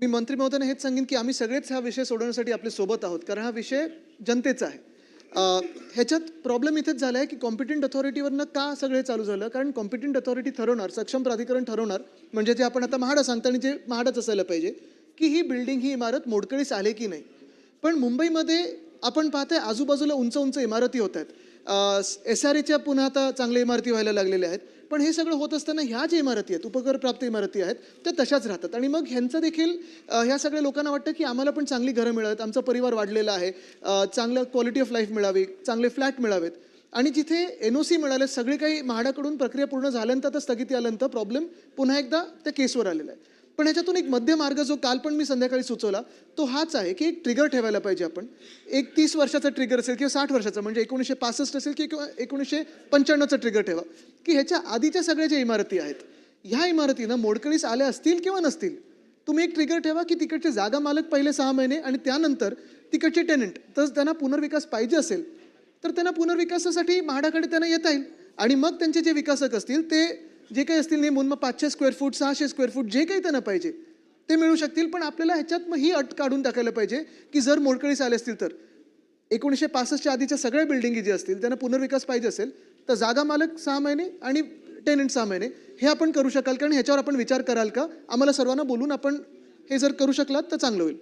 मी मंत्री महोदयांना हेच सांगेन की आम्ही सगळेच हा विषय सोडवण्यासाठी आपल्यासोबत आहोत कारण हा विषय जनतेचा आहे. ह्याच्यात प्रॉब्लेम इथेच झाला आहे की कॉम्पिटंट अथॉरिटीवरनं का सगळे चालू झालं? कारण कॉम्पिटंट अथॉरिटी ठरवणार सक्षम प्राधिकरण ठरवणार म्हणजे जे आपण आता म्हाडा सांगता आणि जे म्हाडाच असायला पाहिजे की ही बिल्डिंग ही इमारत मोडकळीस आले की नाही? पण मुंबईमध्ये आपण पाहतोय आजूबाजूला उंच उंच इमारती होत आहेत. एस आर एच्या पुन्हा आता चांगल्या इमारती व्हायला लागलेल्या आहेत. पण हे सगळं होत असताना ह्या ज्या इमारती आहेत उपकरप्राप्त इमारती आहेत त्या तशाच राहतात. आणि मग ह्यांचं देखील ह्या सगळ्या लोकांना वाटतं की आम्हाला पण चांगली घरं मिळावीत आमचा परिवार वाढलेला आहे चांगलं क्वालिटी ऑफ लाईफ मिळावी चांगले फ्लॅट मिळावेत. आणि जिथे एन ओ सी मिळाले सगळे काही म्हाडाकडून प्रक्रिया पूर्ण झाल्यानंतर तर स्थगिती आल्यानंतर प्रॉब्लेम पुन्हा एकदा त्या केसवर आलेला आहे. पण ह्याच्यातून एक मध्य मार्ग जो काल पण मी संध्याकाळी सुचवला तो हाच आहे की एक ट्रिगर ठेवायला पाहिजे आपण. एक तीस वर्षाचा ट्रिगर असेल किंवा साठ वर्षाचा म्हणजे एकोणीसशे पासष्ट असेल की किंवा एकोणीसशे पंच्याण्णवचा ट्रिगर ठेवा. की ह्याच्या आधीच्या सगळ्या ज्या इमारती आहेत ह्या इमारतीनं मोडकळीस आल्या असतील किंवा नसतील तुम्ही एक ट्रिगर ठेवा की तिकडचे जागा मालक पहिले सहा महिने आणि त्यानंतर तिकडचे टेनंट तर त्यांना पुनर्विकास पाहिजे असेल तर त्यांना पुनर्विकासासाठी म्हाडाकडे त्यांना येता येईल. आणि मग त्यांचे जे विकासक असतील ते जे काही असतील नेमून मग पाचशे स्क्वेअर फूट सहाशे स्क्वेअर फूट जे काही त्यांना पाहिजे ते मिळू शकतील. पण आपल्याला ह्याच्यात मग ही अट काढून टाकायला पाहिजे की जर मोडकळीस आले असतील तर. एकोणीसशे पासष्टच्या आधीच्या सगळ्या बिल्डिंगी जे असतील त्यांना पुनर्विकास पाहिजे असेल तर जागा मालक सहा महिने आणि टेनंट सहा महिने हे आपण करू शकाल. कारण ह्याच्यावर आपण विचार कराल का? आम्हाला सर्वांना बोलून आपण हे जर करू शकलात तर चांगलं होईल.